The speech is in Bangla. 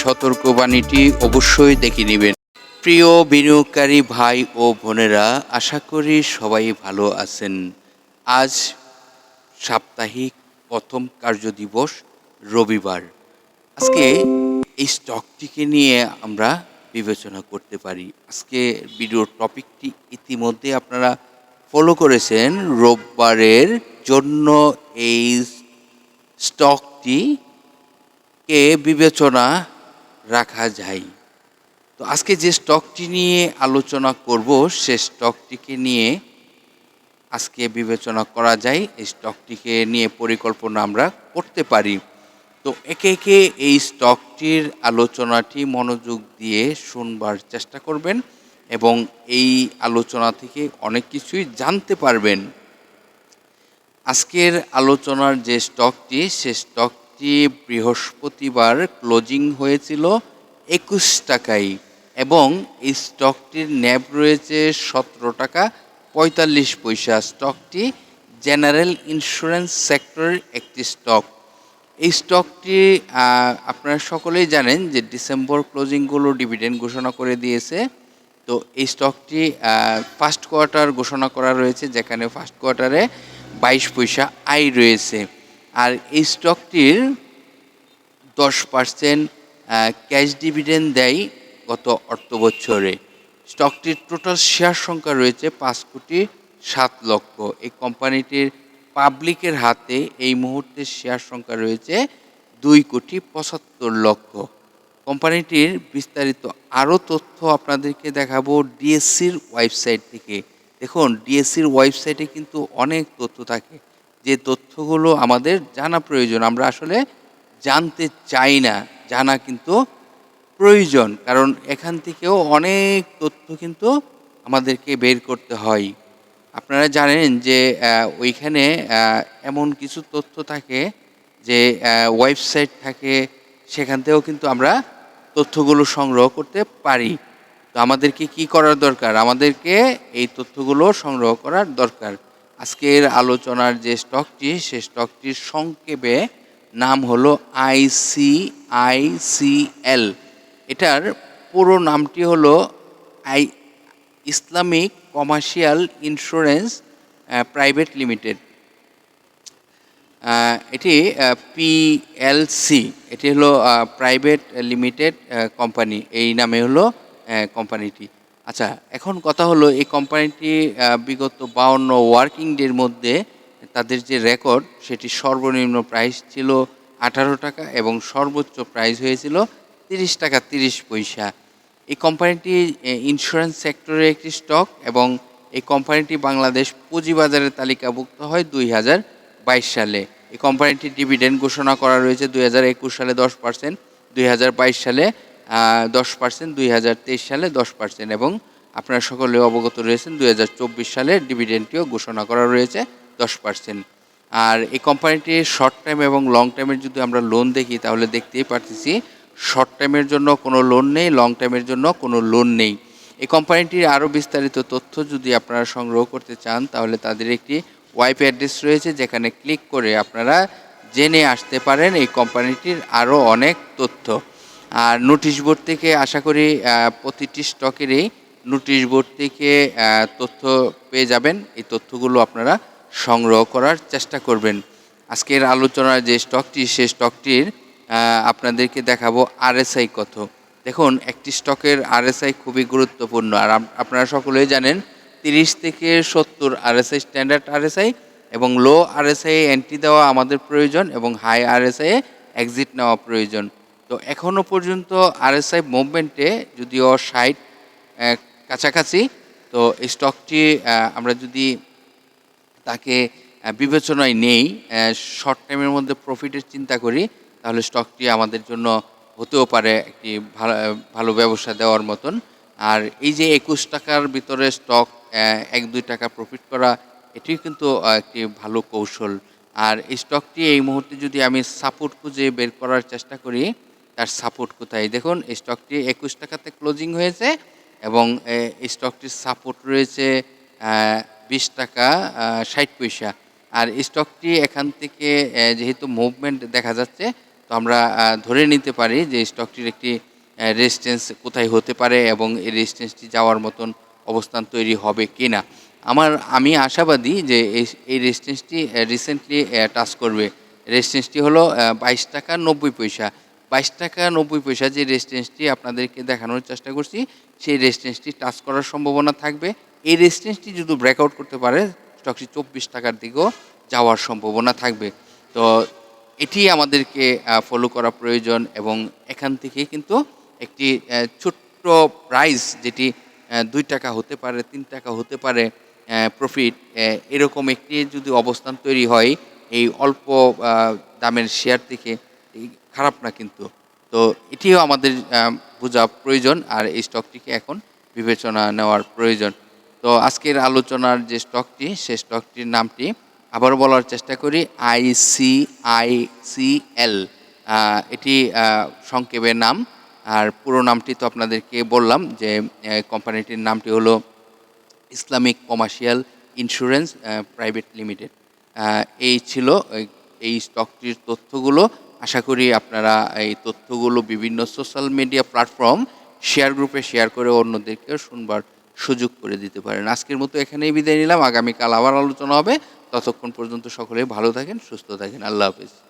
সতর্কবাণীটি অবশ্যই দেখে নেবেন। প্রিয় বিনিয়োগকারী ভাই ও বোনেরা, আশা করি সবাই ভালো আছেন। আজ সাপ্তাহিক প্রথম কার্যদিবস রবিবার। আজকে এই স্টকটিকে নিয়ে আমরা বিবেচনা করতে পারি। আজকে ভিডিওর টপিকটি ইতিমধ্যে আপনারা ফলো করেছেন। রোববারের জন্য এই স্টকটি কে বিবেচনা রাখা যায়। তো আজকে যে স্টকটি নিয়ে আলোচনা করব, সে স্টকটিকে নিয়ে আজকে বিবেচনা করা যায়। এই স্টকটিকে নিয়ে পরিকল্পনা আমরা করতে পারি। তো একে একে এই স্টকটির আলোচনাটি মনোযোগ দিয়ে শুনবার চেষ্টা করবেন এবং এই আলোচনা থেকে অনেক কিছুই জানতে পারবেন। আজকের আলোচনার যে স্টকটি, সে স্টকটি বৃহস্পতিবার ক্লোজিং হয়েছিল একুশ টাকায় এবং এই স্টকটির ন্যাব রয়েছে সতেরো টাকা পঁয়তাল্লিশ পয়সা। স্টকটি জেনারেল ইন্স্যুরেন্স সেক্টরের একটি স্টক। এই স্টকটি আপনারা সকলেই জানেন যে ডিসেম্বর ক্লোজিংগুলো ডিভিডেন্ড ঘোষণা করে দিয়েছে। তো এই স্টকটি ফার্স্ট কোয়ার্টার ঘোষণা করা রয়েছে, যেখানে ফার্স্ট কোয়ার্টারে বাইশ পয়সা আয় রয়েছে। আর এই স্টকটির দশ পার্সেন্ট ক্যাশ ডিভিডেন্ড দেয় গত অর্থ বছরে স্টকটির টোটাল শেয়ার সংখ্যা রয়েছে পাঁচ কোটি সাত লক্ষ। এই কোম্পানিটির পাবলিকের হাতে এই মুহূর্তে শেয়ার সংখ্যা রয়েছে দুই কোটি পঁচাত্তর লক্ষ। কোম্পানিটির বিস্তারিত আরও তথ্য আপনাদেরকে দেখাবো ডিএসসির ওয়েবসাইট থেকে। দেখুন ডিএসসির ওয়েবসাইটে কিন্তু অনেক তথ্য থাকে। যে তথ্যগুলো আমাদের জানা প্রয়োজন, আমরা আসলে জানতে চাই না। জানা কিন্তু প্রয়োজন, কারণ এখান থেকেও অনেক তথ্য কিন্তু আমাদেরকে বের করতে হয়। আপনারা জানেন যে ওইখানে এমন কিছু তথ্য থাকে যে ওয়েবসাইট থাকে, সেখান থেকেও কিন্তু আমরা তথ্যগুলো সংগ্রহ করতে পারি। তো আমাদেরকে কি করার দরকার? আমাদেরকে এই তথ্যগুলো সংগ্রহ করার দরকার। আজকের আলোচনার যে স্টকটি সে স্টকটির সংক্ষেপে নাম হলো আইসিআইসিএল এটার পুরো নামটি হলো I, Islamic commercial insurance private limited. এটি পিএলসি এটি হলো প্রাইভেট লিমিটেড কোম্পানি। এই নামে হলো কোম্পানিটি। আচ্ছা এখন কথা হলো এই কোম্পানিটি বিগত বাউন্ন ওয়ার্কিং ডের মধ্যে তাদের যে রেকর্ড সেটি সর্বনিম্ন প্রাইস ছিল আঠারো টাকা এবং সর্বোচ্চ প্রাইস হয়েছিল তিরিশ টাকা তিরিশ পয়সা। এই কোম্পানিটি ইন্স্যুরেন্স সেক্টরের একটি স্টক এবং এই কোম্পানিটি বাংলাদেশ পুঁজিবাজারের তালিকাভুক্ত হয় দুই হাজার বাইশ সালে। এই কোম্পানিটির ডিভিডেন্ড ঘোষণা করা রয়েছে দুই হাজার একুশ সালে দশ পার্সেন্ট দুই হাজার বাইশ সালে দশ পার্সেন্ট, দুই হাজার তেইশ সালে দশ পার্সেন্ট এবং আপনারা সকলে অবগত রয়েছেন দুই হাজার চব্বিশ সালে ডিভিডেন্ডটিও ঘোষণা করা রয়েছে দশ পার্সেন্ট। আর এই কোম্পানিটির শর্ট টাইম এবং লং টাইমের যদি আমরা লোন দেখি, তাহলে দেখতেই পারতেছি শর্ট টাইমের জন্য কোনো লোন নেই লং টাইমের জন্য কোনো লোন নেই। এই কোম্পানিটির আরও বিস্তারিত তথ্য যদি আপনারা সংগ্রহ করতে চান, তাহলে তাদের একটি ওয়াইপ অ্যাড্রেস রয়েছে যেখানে ক্লিক করে আপনারা জেনে আসতে পারেন এই কোম্পানিটির আরও অনেক তথ্য। আর নোটিশ বোর্ড থেকে আশা করি প্রতিটি স্টকেরই নোটিশ বোর্ড থেকে তথ্য পেয়ে যাবেন। এই তথ্যগুলো আপনারা সংগ্রহ করার চেষ্টা করবেন। আজকের আলোচনার যে স্টকটি, সেই স্টকটির আপনাদেরকে দেখাবো আরএসআই কত। দেখুন, একটি স্টকের আরএসআই খুবই গুরুত্বপূর্ণ। আর আপনারা সকলেই জানেন, তিরিশ থেকে সত্তর আরএসআই স্ট্যান্ডার্ড আরএসআই এবং লো আরএসআই এন্ট্রি দেওয়া আমাদের প্রয়োজন এবং হাই আরএসআই এক্সিট নেওয়া প্রয়োজন। তো এখনও পর্যন্ত আরএসআই মুভমেন্টে যদিও ষাট কাছাকাছি, তো এই স্টকটি আমরা যদি তাকে বিবেচনায় নেই শর্ট টাইমের মধ্যে প্রফিটের চিন্তা করি, তাহলে স্টকটি আমাদের জন্য হতেও পারে একটি ভালো ভালো ব্যবসা দেওয়ার মতন। আর এই যে একুশ টাকার ভিতরে স্টক এক, দুই টাকা প্রফিট করা এটি কিন্তু একটি ভালো কৌশল। আর এই স্টকটি এই মুহূর্তে যদি আমি সাপোর্ট খুঁজে বের করার চেষ্টা করি তার সাপোর্ট কোথায়? দেখুন স্টকটি একুশ টাকাতে ক্লোজিং হয়েছে এবং স্টকটির সাপোর্ট রয়েছে বিশ টাকা ষাট পয়সা। আর স্টকটি এখান থেকে যেহেতু মুভমেন্ট দেখা যাচ্ছে, তো আমরা ধরে নিতে পারি যে স্টকটির একটি রেজিস্ট্যান্স কোথায় হতে পারে এবং এই রেজিস্ট্যান্সটি যাওয়ার মতন অবস্থান তৈরি হবে কিনা। আমার, আমি আশাবাদী যে এই রেজিস্ট্যান্সটি রিসেন্টলি টাচ করবে। রেজিস্ট্যান্সটি হলো বাইশ টাকা নব্বই পয়সা। বাইশ টাকা নব্বই পয়সা যে রেজিস্ট্যান্সটি আপনাদেরকে দেখানোর চেষ্টা করছি, সেই রেজিস্ট্যান্সটি টাচ করার সম্ভাবনা থাকবে। এই রেজিস্ট্যান্সটি যদি ব্রেকআউট করতে পারে, স্টকটি চব্বিশ টাকার দিকেও যাওয়ার সম্ভাবনা থাকবে। তো এটি আমাদেরকে ফলো করা প্রয়োজন এবং এখান থেকে কিন্তু একটি ছোট্ট প্রাইস যেটি দুই টাকা হতে পারে, তিন টাকা হতে পারে প্রফিট এরকম একটি যদি অবস্থান তৈরি হয়, এই অল্প দামের শেয়ার থেকে খারাপ না কিন্তু। তো এটিও আমাদের বোঝা প্রয়োজন আর এই স্টকটিকে এখন বিবেচনা নেওয়ার প্রয়োজন। তো আজকের আলোচনার যে স্টকটি সেই স্টকটির নামটি আবার বলার চেষ্টা করি আইসিআইসিএল এটি সংক্ষেপের নাম। আর পুরো নামটি তো আপনাদেরকে বললাম যে কোম্পানিটির নামটি হলো Islamic commercial insurance private limited. এই ছিল এই স্টকটির তথ্যগুলো। আশা করি আপনারা এই তথ্যগুলো বিভিন্ন সোশ্যাল মিডিয়া প্ল্যাটফর্ম শেয়ার গ্রুপে শেয়ার করে অন্যদেরকেও শুনবার সুযোগ করে দিতে পারেন। আজকের মতো এখানেই বিদায় নিলাম। আগামীকাল আবার আলোচনা হবে। ততক্ষণ পর্যন্ত সকলে ভালো থাকেন, সুস্থ থাকেন। আল্লাহ হাফিজ।